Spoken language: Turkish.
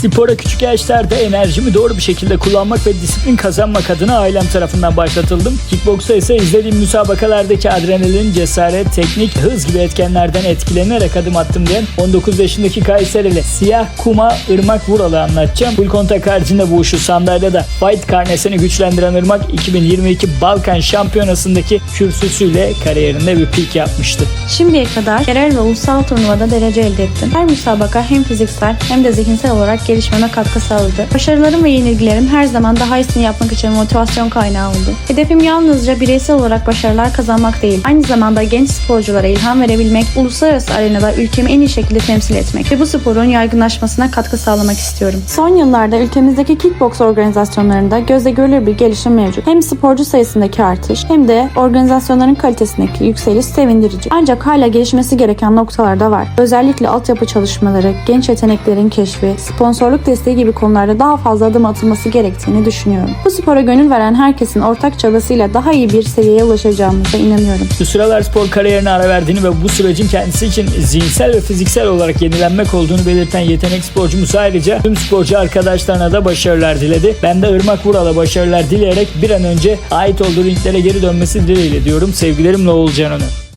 Spora küçük yaşlarda enerjimi doğru bir şekilde kullanmak ve disiplin kazanmak adına ailem tarafından başlatıldım. Kickboksa ise izlediğim müsabakalardaki adrenalin, cesaret, teknik, hız gibi etkenlerden etkilenerek adım attım diyen 19 yaşındaki Kayserili Siyah Kuma Irmak Vural'ı anlatacağım. Full kontak haricinde bu uşu sandalyede fight karnesini güçlendiren Irmak 2022 Balkan Şampiyonası'ndaki kürsüsüyle kariyerinde bir pik yapmıştı. Şimdiye kadar yerel ve ulusal turnuvada derece elde ettim. Her müsabaka hem fiziksel hem de zihinsel olarak gelişmeme katkı sağladı. Başarılarım ve yenilgilerim her zaman daha iyisini yapmak için motivasyon kaynağı oldu. Hedefim yalnızca bireysel olarak başarılar kazanmak değil, aynı zamanda genç sporculara ilham verebilmek, uluslararası arenada ülkemi en iyi şekilde temsil etmek ve bu sporun yaygınlaşmasına katkı sağlamak istiyorum. Son yıllarda ülkemizdeki kickbox organizasyonlarında gözle görülür bir gelişim mevcut. Hem sporcu sayısındaki artış hem de organizasyonların kalitesindeki yükseliş sevindirici. Ancak hala gelişmesi gereken noktalar da var. Özellikle altyapı çalışmaları, genç yeteneklerin keşfi, sponsorluk desteği gibi konularda daha fazla adım atılması gerektiğini düşünüyorum. Bu spora gönül veren herkesin ortak çabasıyla daha iyi bir seviyeye ulaşacağımıza inanıyorum. Şu sıralar spor kariyerine ara verdiğini ve bu sürecin kendisi için zihinsel ve fiziksel olarak yenilenmek olduğunu belirten yetenek sporcumuz ayrıca tüm sporcu arkadaşlarına da başarılar diledi. Ben de Irmak Vural'a başarılar dileyerek bir an önce ait olduğu ringlere geri dönmesi dileğiyle diyorum. Sevgilerimle Oğulcan Önü.